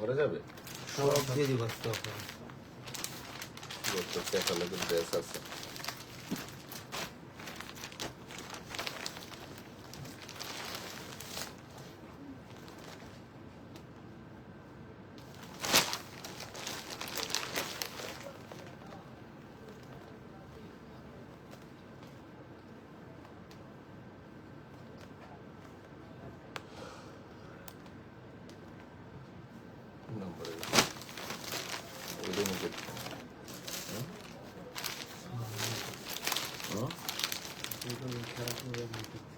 করা যাবে সব দিয়ে দিব আজকে offer এ। বলতো ক্যাটালগের ড্রেস আছে নম্বরে ওই লিমিটেড এগুলো খারাপ হয়ে যাবে দেখতে।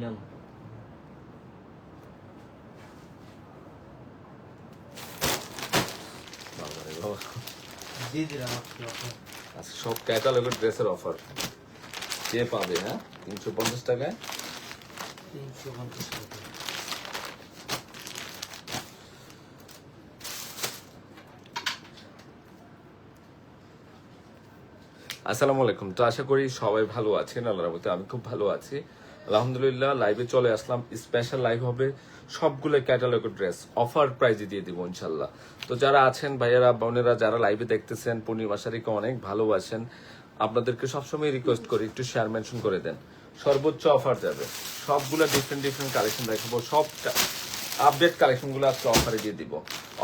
ইনাম। আচ্ছা সব ক্যাটালগের ড্রেসের অফার কে পাবে হ্যাঁ? তিনশো পঞ্চাশ টাকায়? তিনশো পঞ্চাশ টাকা। আসসালামু আলাইকুম। তো আশা করি সবাই ভালো আছেন আল্লাহর রহমতে আমি খুব ভালো আছি। আলহামদুলিল্লাহ লাইভে চলে আসলাম। স্পেশাল লাইভ হবে সবগুলো ক্যাটালগের ড্রেস অফার প্রাইজে দিয়ে দিব ইনশাল্লাহ। তো যারা আছেন, ভাইয়েরা, বোনেরা, যারা লাইভে দেখতেছেন, পূর্ণিমা শাড়িকে অনেক ভালোবাসেন, আপনাদেরকে সবসময় রিকোয়েস্ট করি, একটু শেয়ার মেনশন করে দেন। সর্বোচ্চ অফার যাবে। সবগুলো ডিফারেন্ট ডিফারেন্ট কালেকশন দেখাবো। সব আপডেট কালেকশনগুলো আজকে অফারে দিয়ে দিব।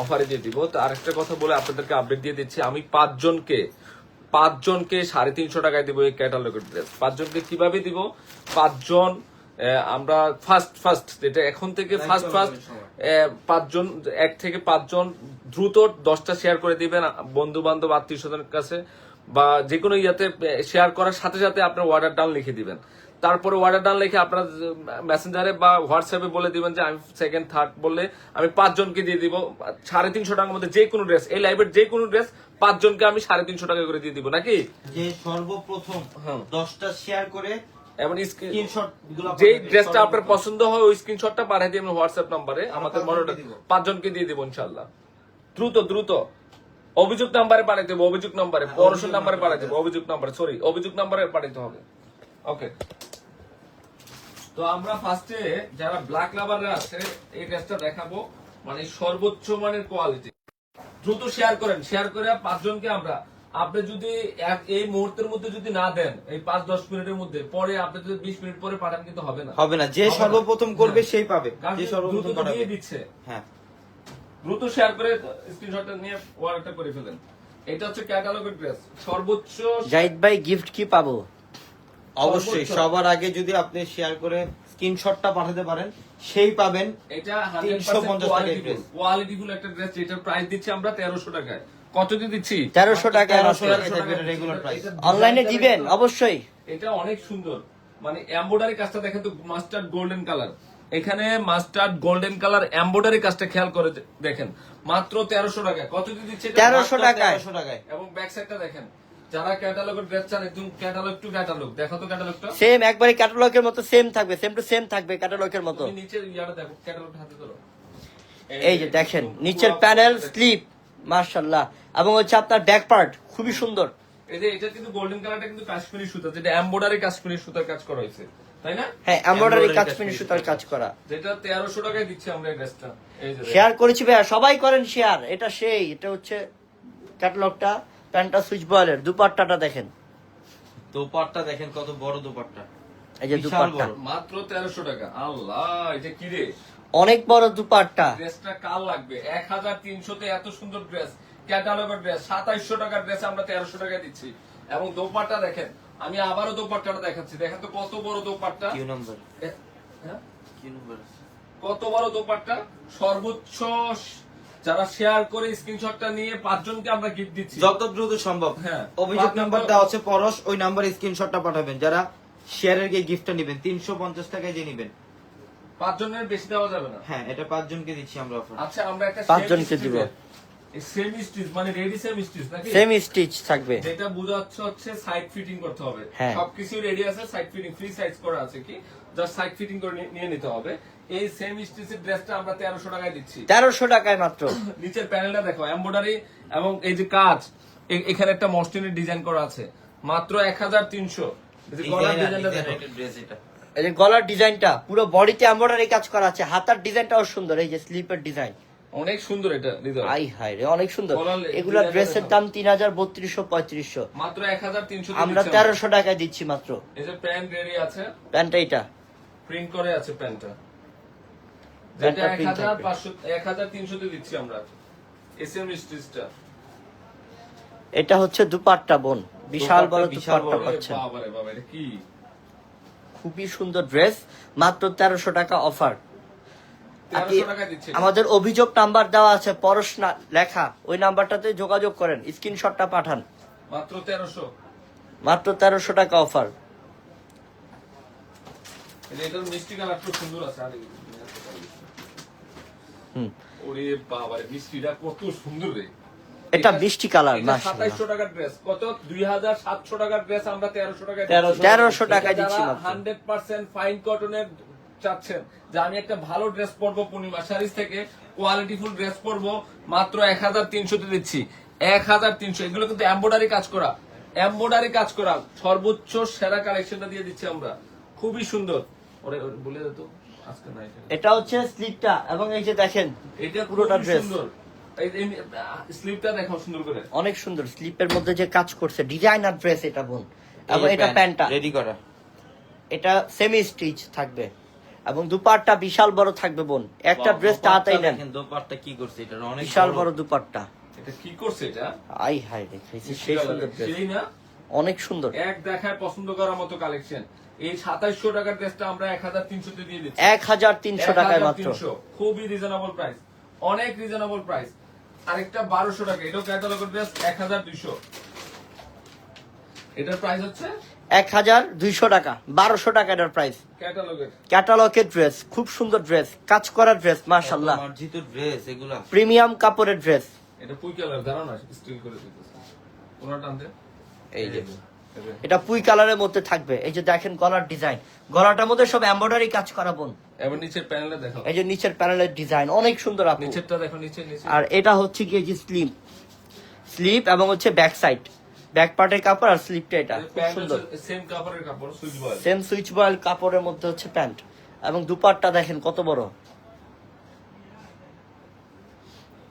অফারে দিয়ে দিব। তো আরেকটা কথা বলে আপনাদেরকে আপডেট দিয়ে দিচ্ছি। আমি পাঁচজনকে পাঁচজনকে সাড়ে তিনশো টাকায় দিব এই ক্যাটালগের ড্রেস। পাঁচজনকে কীভাবে দিব? পাঁচজন আমরা ফার্স্ট ফার্স্ট যেটা এখন থেকে ফার্স্ট ফার্স্ট পাঁচজন এক থেকে পাঁচজন দ্রুত দশটা শেয়ার করে দিবেন বন্ধু বান্ধব আত্মীয় স্বজনের কাছে বা যে কোনো ইয়াতে শেয়ার করার সাথে সাথে আপনার অর্ডার ডাউন লিখে দিবেন। তারপরে অর্ডার ডান লিখে আপনার মেসেঞ্জারে বা হোয়াটসঅ্যাপে বলে দিবেন যে আমি সেকেন্ড থার্ড বললে আমি পাঁচজনকে দিয়ে দিব। সাড়ে তিনশো টাকার মধ্যে যে কোনো ড্রেস এই লাইভের যে কোনো ড্রেস পাঁচজনকে আমি সাড়ে তিনশো টাকা করে দিয়ে দিব নাকি? যে সর্বপ্রথম হ্যাঁ। দশটা শেয়ার করে এবং স্ক্রিনশট যে ড্রেসটা আপনার পছন্দ হয় ওই স্ক্রিনশটটা পাঠিয়ে দিবেন হোয়াটসঅ্যাপ নম্বরে আমাদের মনে দিব। পাঁচজনকে দিয়ে দিব ইনশাল্লাহ দ্রুত দ্রুত। অভিযোগ নাম্বারে পাঠাইতে হবে অভিযোগ নাম্বারে পড়াশোনা নাম্বারে পাঠাইতে হবে অভিযোগ নাম্বারে সরি অভিযোগ নাম্বারে পাঠাইতে হবে। ওকে তো আমরা ফার্স্টে যারা ব্ল্যাক লাভাররা আছে এই ড্রেসটা দেখাবো। মানে সর্বোচ্চ মানের কোয়ালিটি দ্রুত শেয়ার করেন। শেয়ার করে পাঁচজনকে আমরা। আপনি যদি এই মুহূর্তের মধ্যে যদি না দেন এই পাঁচ দশ মিনিটের মধ্যে পরে আপনি যদি বিশ মিনিট পরে পাঠান কিন্তু হবে না। হবে না। যে সর্বপ্রথম করবে হ্যাঁ। সেই পাবে। যে সর্বপ্রথম দিয়ে দিচ্ছে। হ্যাঁ। দ্রুত শেয়ার করে স্ক্রিনশটটা নিয়ে অর্ডারটা করে ফেলেন। এটা হচ্ছে ক্যাটালগের ড্রেস সর্বোচ্চ জাহিদ ভাই গিফট কি পাবো? অবশ্যই সবার আগে যদি আপনি শেয়ার করে স্ক্রিনশটটা পাঠাতে পারেন সেই পাবেন এটা 350 টাকায় dress। কোয়ালিটি ফুল একটা ড্রেস যেটার প্রাইস দিচ্ছি আমরা তেরোশো টাকায়। কত দিয়ে দিচ্ছি? তেরোশো টাকা তেরোশো মাত্র। টাকায় থাকবে রেগুলার প্রাইস অনলাইনে দিবেন অবশ্যই। এটা অনেক সুন্দর। মানে এমব্রয়ডারি কাজটা দেখেন তো মাস্টার্ড গোল্ডেন কালার এখানে মাস্টার্ড গোল্ডেন কালার এমব্রয়ডারি কাজটা খেয়াল করে দেখেন। মাত্র তেরোশো টাকায়। কত দিয়ে দিচ্ছে? 1300। তেরোশো টাকায়। এবং ব্যাক সাইডটা দেখেন। যারা ক্যাটালগের ড্রেস চান একদম ক্যাটালগ টু ক্যাটালগ দেখো তো ক্যাটালগটা সেম একবারে ক্যাটালগের মতো সেম থাকবে সেম টু সেম থাকবে ক্যাটালগের মতো। তুমি নিচে ইয়াটা দেখো ক্যাটালগটা হাতে ধরো। এই যে দেখেন নিচের প্যানেল স্লিপ মার্শাল্লাহ এবং হচ্ছে আপনার ব্যাক পার্ট খুবই সুন্দর। এই যে এটা কিন্তু গোল্ডেন কালারটা কিন্তু কাশ্মীরি সুতা যেটা এমব্রয়ডারি কাশ্মীরি সুতার কাজ করা হয়েছে তাই না? হ্যাঁ এমব্রয়ডারি কাশ্মীরি সুতার কাজ করা। যেটা তেরোশো টাকায় দিচ্ছি আমরা এই ড্রেসটা এই যে শেয়ার করেছি ভাইয়া সবাই করেন শেয়ার এটা সেই এটা হচ্ছে ক্যাটালগটা প্যান্টটা সুইচ বয়েলের দুপাট্টাটা দেখেন। দোপাট্টা দেখেন কত বড় দোপাট্টা। এই যে দুপাট্টা। মাত্র তেরোশো টাকা। আল্লাহ এটা কি রে? অনেক বড় দুপাট্টা। ড্রেসটা কাল লাগবে? এক হাজার তিনশোতে এত সুন্দর ড্রেস। ক্যাটালগের ড্রেস সাতাইশশো টাকার ড্রেস আমরা তেরোশো টাকা দিচ্ছি। এবং দোপাট্টা দেখেন আমি আবারও দোপাট্টাটা দেখাচ্ছি। দেখেন তো কত বড় দোপাট্টা। Q number. হ্যাঁ? Q number. কত বড় দোপাট্টা? সর্বোচ্চ যারা শেয়ার করে স্ক্রিনশটটা নিয়ে পাঁচজনকে আমরা গিফট দিচ্ছি। যত দ্রুত সম্ভব। হ্যাঁ। অভিযোগ নাম্বার দেওয়া হচ্ছে পরশ ওই নাম্বারে স্ক্রিনশটটা পাঠাবেন। যারা শেয়ারের গিয়ে গিফটটা নেবেন তিনশো পঞ্চাশ টাকায় দিয়ে নেবেন। পাঁচজনের বেশি দেওয়া যাবে না। হ্যাঁ এটা পাঁচজনকে দিচ্ছি আমরা অফার আচ্ছা আমরা একটা পাঁচজনকে দিব। সেম স্টিচ মানে রেডি সেম স্টিচ নাকি? সেম স্টিচ থাকবে। যেটা বোঝাচ্ছে হচ্ছে সাইড ফিটিং করতে হবে। হ্যাঁ। সবকিছু রেডি আছে সাইড ফিটিং ফ্রি সাইজ করা আছে কি? জাস্ট সাইড ফিটিং করে নিয়ে নিতে হবে। এই সেম স্টিচের ড্রেসটা আমরা তেরোশো টাকায় দিচ্ছি। তেরোশো টাকায় মাত্র। নিচের প্যানেলটা দেখো এমব্রয়ডারি এবং এই যে কাজ এখানে একটা মসলিনের ডিজাইন করা আছে। মাত্র এক হাজার তিনশো গলার ডিজাইনটা দেখো। ড্রেস এটা। এই যে গলার ডিজাইনটা পুরো বডিতে এমব্রয়ডারি কাজ করা আছে হাতার ডিজাইনটাও সুন্দর এই যে স্লিপের ডিজাইন। অনেক সুন্দর এটা আই হাই রে অনেক সুন্দর। এগুলা ড্রেসের দাম তিন হাজার বত্রিশশো পঁয়ত্রিশশো। মাত্র এক হাজার তিনশো আমরা তেরোশো টাকায় দিচ্ছি মাত্র। এই যে প্যান্ট রেডি আছে। প্যান্টটা এটা প্রিন্ট করে আছে প্যান্টটা। যেটা প্যান্টটা এক print হাজার পাঁচশো এক হাজার তিনশোতে দিচ্ছি আমরা। এস এম স্টিচটা এটা হচ্ছে দুপাট্টা বোন। বিশাল বড় দুপাট্টা পাচ্ছেন। কি? খুবই সুন্দর ড্রেস মাত্র তেরোশো টাকা অফার। তেরোশো টাকা দিচ্ছে আমাদের অভিযোগ নাম্বার দেওয়া আছে পরশ না লেখা। ওই নাম্বারটাতে যোগাযোগ করেন স্ক্রিনশটটা পাঠান। মাত্র তেরোশো। মাত্র তেরোশো টাকা অফার। মিষ্টি কালার খুব সুন্দর আছে ওরে বাবারে মিষ্টিটা কত সুন্দর রে। এটা মিষ্টি কালার না সাতাইশশো টাকার ড্রেস। কত? দুই হাজার সাতশো টাকার ড্রেস আমরা তেরোশো টাকায় তেরোশো টাকায় দিচ্ছি মাত্র। হান্ড্রেড পার্সেন্ট ফাইন কটনের চাচ্ছেন যে আমি একটা ভালো ড্রেস পরবো পূর্ণিমা শাড়িজ থেকে কোয়ালিটিফুল ড্রেস পরবো মাত্র এক হাজার তিনশোতে দিচ্ছি। এক হাজার তিনশো এগুলো কিন্তু এম্বোডারি কাজ করা। এম্বোডারি কাজ করা। সর্বোচ্চ সেরা কালেকশনটা দিয়ে দিচ্ছি আমরা। খুবই সুন্দর। ওরে বলে দে তো। আজকে না এটা এটা হচ্ছে স্লিপটা এবং এই যে দেখেন এটা পুরোটা এই স্লিপটা দেখো সুন্দর করে। অনেক সুন্দর স্লিপের মধ্যে যে কাজ করছে ডিজাইনার ড্রেস এটা বোন। এবং এটা প্যান্টটা। রেডি করা। এটা সেমি স্টিচ থাকবে। এবং দুপাট্টা বিশাল বড় থাকবে বোন। একটা ড্রেস তাড়াতাড়ি নেন। দেখেন কি করছে এটা অনেক বিশাল বড়। দুপাট্টা। এটা কি করছে এটা? আই হাই দেখাইছি সেই সুন্দর ড্রেস সেই না? অনেক সুন্দর। এক দেখায় পছন্দ করার মতো কালেকশন এই সাতাইশশো টাকার ড্রেসটা আমরা এক হাজার তিনশোতে দিয়ে দিচ্ছি। এক হাজার তিনশো টাকায় মাত্র। খুবই রিজনেবল প্রাইস অনেক রিজনেবল প্রাইস আরেকটা বারোশো টাকা এটাও ক্যাটালগের ড্রেস এক হাজার দুইশো। এটার প্রাইস হচ্ছে? এক হাজার দুইশো টাকা বারোশো টাকা এটার প্রাইস ক্যাটালগের ড্রেস খুব সুন্দর ড্রেস কাজ করা ড্রেস মার্শাল্লাহ মার্জিত ড্রেস এগুলা। প্রিমিয়াম কাপড়ের ড্রেস এটা পুই কালার দাঁড়াও না স্টিল করে দিতেছে। ওনার টানতে? এই যে। এটা পুই কালারের মধ্যে থাকবে। এই যে দেখেন গলার ডিজাইন। গলাটার মধ্যে সব এমব্রয়ডারি কাজ করা বোন। এবার নিচের প্যানেলে দেখো। এই যে নিচের প্যানেলের ডিজাইন অনেক সুন্দর আপু। নিচেরটা দেখো নিচে নিচে। আর এটা হচ্ছে যে স্লিপ। স্লিপ এবং হচ্ছে ব্যাক সাইড। ব্যাক পার্টের কাপড় আর স্লিপটা এটা। খুব সুন্দর। সেম কাপড়ের কাপড় swiss voile same swiss voile কাপড়ের মধ্যে হচ্ছে প্যান্ট। এবং দুপাট্টা দেখেন কত বড়।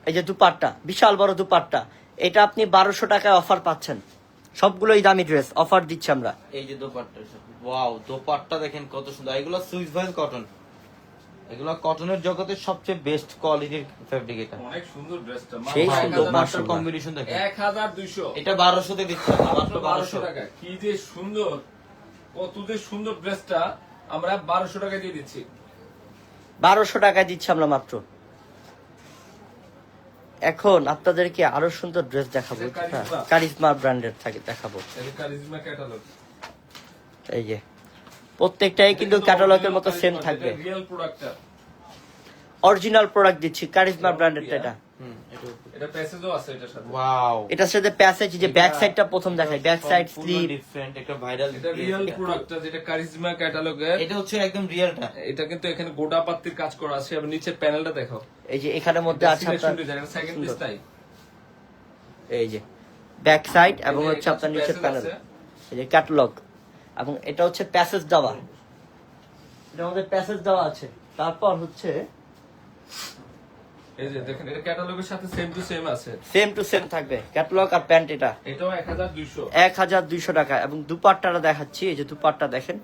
এই যে দুপাট্টা বিশাল বড় দুপাট্টা। এটা আপনি বারোশো টাকায় অফার পাচ্ছেন। সবগুলোই দামি ড্রেস অফার দিচ্ছি আমরা। এই যে দোপাট্টা ওয়াও দোপাট্টা দেখেন কত সুন্দর। এগুলো সুইস ভাইজ কটন এগুলো কটনের জগতের সবচেয়ে বেস্ট কোয়ালিটির ফেব্রিক এটা। অনেক সুন্দর ড্রেসটা সেই সুন্দর, 1200 মাশাআল্লাহ। কম্বিনেশন দেখেন। এক হাজার দুইশো। এটা বারোশোতে দিচ্ছে আমরা, মাত্র মাত্র বারোশো বারোশো। টাকা। কি যে সুন্দর কত যে সুন্দর ড্রেসটা আমরা বারোশো টাকা দিয়ে দিচ্ছি। বারোশো টাকায় দিচ্ছি আমরা মাত্র। এখন আপনাদেরকে আরও সুন্দর ড্রেস দেখাবো। এটা কারিজমা। ব্র্যান্ডের থাকে দেখাবো। এই যে প্রত্যেকটাই কিন্তু ক্যাটালগের মতো সেম থাকবে। অরিজিনাল প্রোডাক্ট দিচ্ছি কারিজমা ব্র্যান্ডের এটা। এটা এটা প্যাসেজও আছে এটার সাথে ওয়াও এটার সাথে প্যাসেজ যে ব্যাক সাইডটা প্রথম দেখায় ব্যাক সাইড স্লিপ ডিফারেন্ট একটা ভাইরাল এটা রিয়েল প্রোডাক্টটা যেটা কারিজমা ক্যাটালগের এটা হচ্ছে একদম রিয়েলটা এটা কিন্তু এখানে গোটা পাত্তির কাজ করা আছে এবং নিচের প্যানেলটা দেখো এই যে এখানের মধ্যে আছে আপনার সেকেন্ড পিস তাই এই যে ব্যাক সাইড এবং হচ্ছে আপনার নিচের প্যানেল এই যে ক্যাটালগ এবং এটা হচ্ছে প্যাসেজ দেওয়া। এটার মধ্যে প্যাসেজ দেওয়া আছে। তারপর হচ্ছে এই যে দেখেন এটা ক্যাটালগের সাথে সেম টু সেম আছে। সেম টু সেম থাকবে। ক্যাটালগ আর প্যান্ট এটা। এটাও এক হাজার দুইশো। এক হাজার দুইশো টাকা। এবং দুপাট্টাটা দেখাচ্ছি। এই যে দুপাট্টা দেখেন।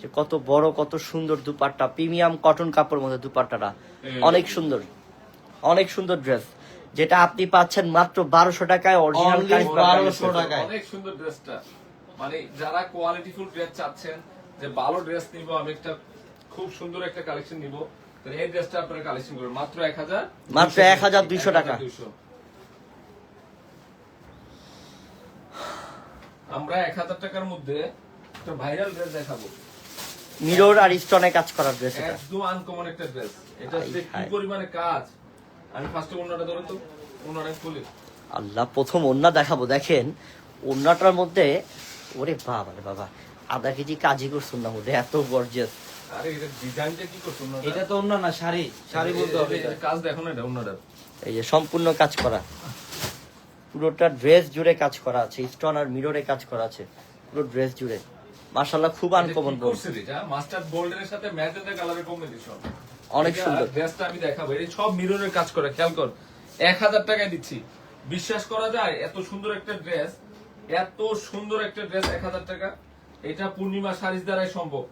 যে কত বড় কত সুন্দর দুপাট্টা। প্রিমিয়াম কটন কাপড়ের মধ্যে দুপাট্টাটা। অনেক সুন্দর। অনেক সুন্দর ড্রেস যেটা আপনি পাচ্ছেন মাত্র বারোশো টাকায়। অরিজিনাল Only 1200 টাকায়। অনেক সুন্দর ড্রেসটা মানে যারা কোয়ালিটিফুল ড্রেস চাচ্ছেন যে ভালো ড্রেস নিব আমি একটা খুব সুন্দর একটা কালেকশন নিব। তো এই ড্রেসটা আপনারা কালেকশন করবেন। মাত্র এক হাজার মাত্র 1200 টাকা। আমরা এক হাজার টাকার মধ্যে একটা ভাইরাল ড্রেস দেখাবো। মিরর আর স্টোনে কাজ করার ড্রেস এটা। একদম আনকমন একটা ড্রেস এটা কি পরিমাণে কাজ। আমি ফার্স্টে অন্যটা ধরো তো অন্যটা খুলি। আল্লাহ প্রথম ওন্না দেখাবো। দেখেন ওন্নাটার মধ্যে ওরে বাবা রে বাবা আধা কেজি কাজই করছুন না মধ্যে এত গর্জিয়াস আরে এটা ডিজাইনটা কি করছ অন্যটা? এটা তো অন্য না শাড়ি। শাড়ি বলতে হবে কাজ দেখো না এটা অন্যটা এই যে সম্পূর্ণ কাজ করা। পুরোটা ড্রেস জুড়ে কাজ করা আছে স্টোন আর মিররে কাজ করা আছে পুরো ড্রেস জুড়ে। মাশাল্লাহ খুব আনকমন করছে এটা? মাস্টার্ড গোল্ডের সাথে ম্যাজেন্টা কালারের কম্বিনেশন অনেক সুন্দর। ড্রেসটা আমি দেখাবো। এই সব মিররের কাজ করে খেয়াল কর। এক হাজার টাকায় দিচ্ছি। বিশ্বাস করা যায় এত সুন্দর একটা ড্রেস এত সুন্দর একটা ড্রেস এক হাজার টাকা। এটা পূর্ণিমা শাড়ির দ্বারাই সম্ভব।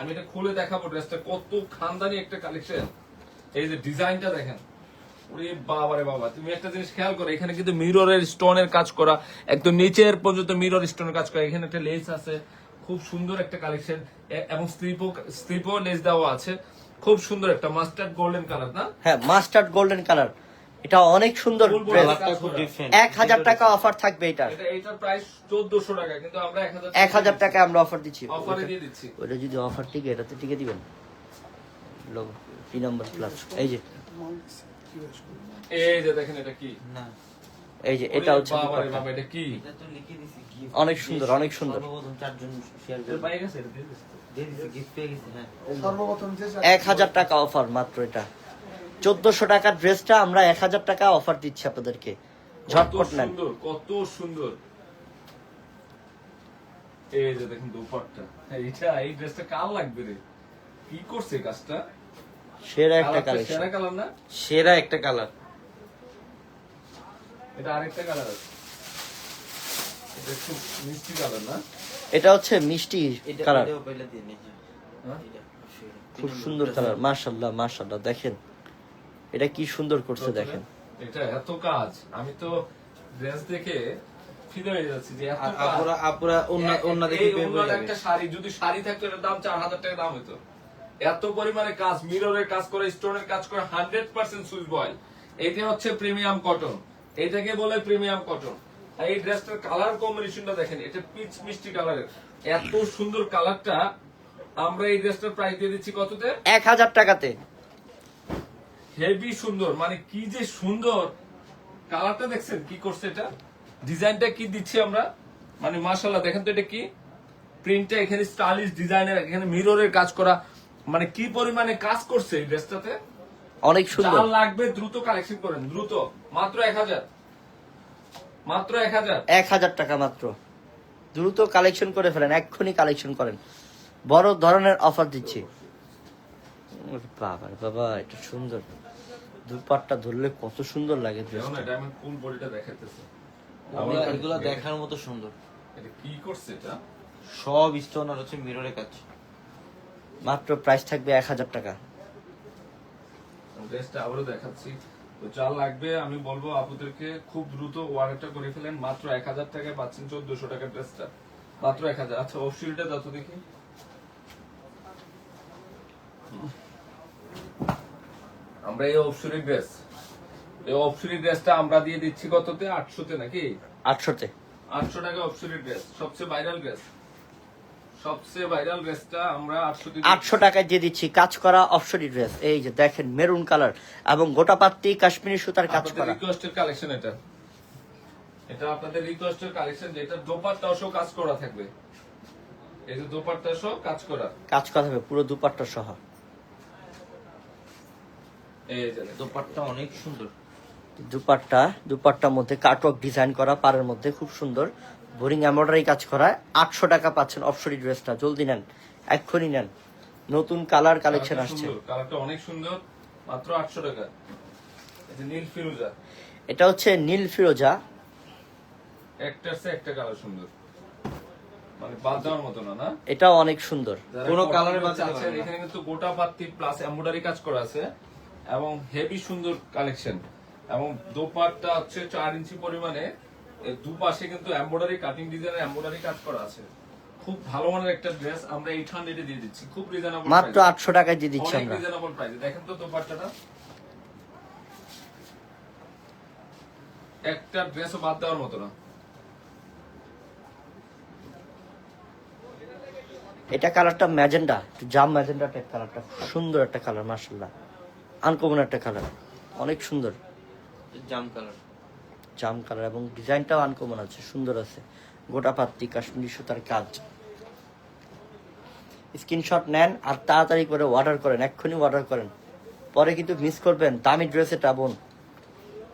আমি এটা খুলে দেখাবো ড্রেসটা কত খানদানি একটা কালেকশন এই যে ডিজাইনটা দেখেন। ওরে বাবা বাবা, তুমি একটা জিনিস খেয়াল করো, এখানে কিন্তু মিররের স্টোনের কাজ করা, একদম নিচের পর্যন্ত স্টোনের কাজ করা। এখানে একটা লেস আছে, খুব সুন্দর একটা কালেকশন এবং স্লিপও লেস দেওয়া আছে। খুব সুন্দর একটা মাস্টার্ড গোল্ডেন কালার না? হ্যাঁ মাস্টার্ড গোল্ডেন কালার এটা অনেক সুন্দর ড্রেস এক হাজার টাকা অফার থাকবে এটার। এটা এটার প্রাইস চোদ্দশো টাকা কিন্তু আমরা এক হাজার টাকা আমরা অফার দিচ্ছি। অফারে দিয়ে দিচ্ছি। ওটা যদি অফার টিকে এটাতে টিকে দিবেন? তিন নম্বর প্লাস এই যে। এই যে দেখেন এটা কি? না। এই যে এটা হচ্ছে বাবা রে দুপাট্টা। বাবা এটা কি? এটা তো লিখে দিছি gift। অনেক সুন্দর, অনেক সুন্দর। হ্যাঁ। এক হাজার টাকা অফার মাত্র এটা। চোদ্দশো টাকার ড্রেসটা আমরা এক হাজার টাকা অফার দিচ্ছি আপনাদেরকে। ঝটপট নেন। কত সুন্দর। এই যে দেখেন দুপাট্টা। এইটা এই ড্রেসটা কাল লাগবে রে? কি করছে কাজটা? সেরা একটা কালেকশন সেরা কালার না? সেরা একটা কালার এটা আরেকটা কালার আছে। এটা একটু মিষ্টি কালার না? এটা হচ্ছে মিষ্টি কালার হ্যাঁ? খুব সুন্দর। কালার মাশাল্লাহ মাশাল্লাহ দেখেন। এটা কি সুন্দর করছে দেখেন। এটা এত কাজ। আমি তো ড্রেস দেখে ফিদে হয়ে যাচ্ছি যে এত আপুরা আপুরা অন্য অন্য দেখে এই পেয়ে অন্যটা যাবে একটা শাড়ি যদি শাড়ি থাকতো এটার দাম চার হাজার টাকা দাম হতো এত পরিমাণে কাজ মিররের কাজ করে স্টোনের কাজ করে হান্ড্রেড পার্সেন্ট সুইচ বয়েল এটা হচ্ছে প্রিমিয়াম কটন এটাকে বলে প্রিমিয়াম কটন আর এই ড্রেসটার কালার কম্বিনেশনটা দেখেন এটা পিচ মিষ্টি কালারের এত সুন্দর কালারটা আমরা এই ড্রেসটার প্রাইস দিয়ে দিচ্ছি কততে? এক হাজার টাকাতে। হেভি সুন্দর। মানে কি যে সুন্দর। কালারটা দেখছেন? কি করছে এটা? ডিজাইনটা কি দিচ্ছি আমরা? মানে মাশাল্লাহ দেখেন তো এটা কি? প্রিন্টটা এখানে স্টাইলিশ ডিজাইনের এখানে মিররের কাজ করা। মানে কি পরিমাণে কাজ করছে এই ড্রেসটাতে? অনেক সুন্দর। লাগবে দ্রুত কালেকশন করেন দ্রুত। মাত্র এক হাজার। মাত্র এক হাজার। এক হাজার টাকা মাত্র। দ্রুত কালেকশন করে ফেলেন এক্ষুনি কালেকশন করেন। বড় ধরনের অফার দিচ্ছি। বাবা বাবা এটা সুন্দর। দুপাটটা ধরলে কত সুন্দর লাগে দেখুন ড্রেসটা এটা আমি ফুল বডিটা দেখাতেছি এগুলা- এগুলা দেখার মতো সুন্দর। এটা কি করছে এটা? সব স্টোন আর হচ্ছে মিররের কাজ। মাত্র প্রাইস থাকবে এক হাজার টাকা। ড্রেসটা আবারও দেখাচ্ছি। তো যা লাগবে আমি বলব আপুদেরকে খুব দ্রুত ওয়ারেটটা করে ফেলেন। মাত্র এক হাজার টাকায় পাচ্ছেন চোদ্দশো টাকার ড্রেসটা মাত্র এক হাজার। আচ্ছা অফশিলটা যত দেখি। আমরা এই অফশুরি ড্রেস এই অফশুরি ড্রেসটা আমরা দিয়ে দিচ্ছি কততে? আটশোতে নাকি? আটশোতে। আটশো টাকা অফশুরি ড্রেস সবচেয়ে ভাইরাল ড্রেস সবচেয়ে ভাইরাল ড্রেসটা আমরা আটশো আটশো টাকায় দিয়ে দিচ্ছি কাজ করা অপশরি ড্রেস এই যে দেখেন মেরুন কালার এবং গোটা পাত্তি কাশ্মীরি সুতার কাজ করা। রিকোয়েস্টের কালেকশন এটা। এটা আপনাদের রিকোয়েস্টের কালেকশন যেটা দোপাট্টাও সহ কাজ করা থাকবে। এই যে দোপাট্টা সহ কাজ করা। কাজ করা হবে পুরো দুপাট্টা সহ। এই যে দোপাট্টা অনেক সুন্দর। দুপাট্টা দুপাট্টার মধ্যে কাটওয়ার্ক ডিজাইন করা পাড়ের মধ্যে খুব সুন্দর। বোরিং এমব্রয়ডারি কাজ করা আটশো টাকা পাচ্ছেন অপসরি ড্রেসটা জলদি নেন এক্ষুনি নেন। নতুন কালার কালেকশন আসছে। কালারটা অনেক সুন্দর মাত্র আটশো টাকা। নীল ফিরোজা। এটা হচ্ছে নীল ফিরোজা। একটার একটা কালার সুন্দর। মানে বাদ দেওয়ার মতো না না? এটাও অনেক সুন্দর। কোনো cotton কালারে এর বাদ দিতে চাচ্ছেন, পারবে না। এখানে কিন্তু গোটা পাত্তি প্লাস এমব্রয়ডারি কাজ করা আছে। এবং হেভি সুন্দর কালেকশন এবং দোপাট্টা হচ্ছে চার ইঞ্চি পরিমাণে। দুপাশে কিন্তু এমব্রয়ডারি কাটিং ডিজাইনের এমব্রয়ডারি কাজ করা আছে। খুব ভালো মানের একটা ড্রেস আমরা এইট হান্ড্রেডে দিয়ে দিচ্ছি। খুব রিজনেবল মাত্র আটশো টাকায় দিয়ে দিচ্ছি আমরা। রিজনেবল প্রাইসে দেখেন তো দোপাট্টাটা। একটা ড্রেসও বাদ দেওয়ার মতো না। এটা কালারটা ম্যাজেন্ডা। জাম ম্যাজেন্ডা টাইপ কালারটা সুন্দর একটা কালার মার্শাল্লাহ আনকমন একটা কালার অনেক সুন্দর। জাম কালার জাম কালার এবং ডিজাইনটাও আনকমন আছে সুন্দর আছে। গোটা পাত্তি কাশ্মীরি সুতার কাজ। স্ক্রিনশট নেন আর তাড়াতাড়ি করে অর্ডার করেন এক্ষুনি অর্ডার করেন। পরে কিন্তু মিস করবেন দামি ড্রেস এটা বোন।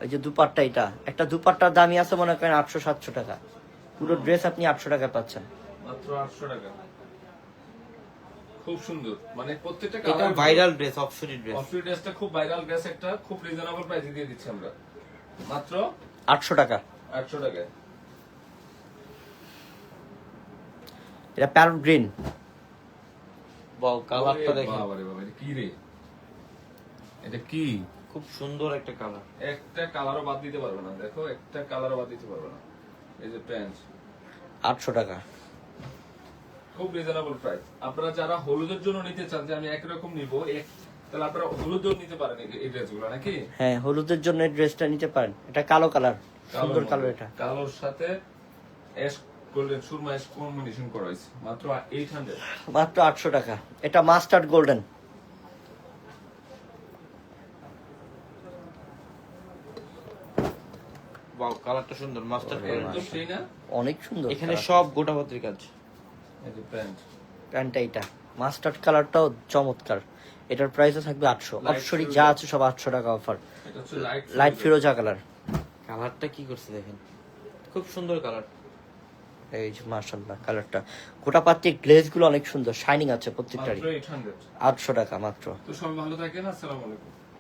এই যে দুপাট্টা এটা একটা দুপাট্টার দামই আছে মনে করেন আটশো সাতশো টাকা। পুরো ড্রেস আপনি আটশো টাকা পাচ্ছেন। মাত্র আটশো টাকা। খুব সুন্দর। মানে প্রত্যেকটা এটা ভাইরাল ড্রেস অপসরি ড্রেস অফিস ড্রেসটা খুব ভাইরাল ড্রেস একটা খুব রিজনেবল প্রাইসে দিয়ে দিচ্ছি আমরা। মাত্র আটশো টাকা। আটশো টাকায়। এটা প্যারট গ্রিন। বাও কালারটা দেখেন। বাবা, এটা কি রে? এটা কি? খুব সুন্দর একটা কালার একটা কালারও বাদ দিতে পারবে না। দেখো একটা কালারও বাদ দিতে পারবে না। এই যে প্যান্ট আটশো টাকা। খুব রিজনেবল প্রাইস আপনারা যারা হলুদের জন্য নিতে চান যে আমি একরকম নিব এক- তাহলে আপনারা হলুদও নিতে পারেন এই- ড্রেসগুলো নাকি? হ্যাঁ হলুদের জন্য এই ড্রেসটা নিতে পারেন। এটা কালো কালার সুন্দর মধ্যে। এটা। কালোর সাথে অ্যাশ গোল্ডেন সুরমা অ্যাশ কম্বিনেশন করা হয়েছে। মাত্র এইট হান্ড্রেড মাত্র আটশো টাকা। এটা মাস্টার্ড গোল্ডেন কালারটা সুন্দর মাস্টার অনেক সুন্দর এখানে সব গোটা পাত্রির কাজ। এই যে প্যান্ট প্যান্টটা এটা মাস্টার্ড কালারটাও চমৎকার। এটার প্রাইসও থাকবে আটশো। ফিরোজা। যা আছে সব আটশো টাকা অফার লাইট ফিরোজা কালার কালারটা কি করছে দেখেন? খুব সুন্দর কালার এই যে মার্শাল্লাহ কালারটা গোটা পাত্রি গ্লেজগুলো অনেক সুন্দর শাইনিং আছে প্রত্যেকটারই। আটশো টাকা মাত্র। তো সবাই ভালো থাকেন আসসালামু আলাইকুম।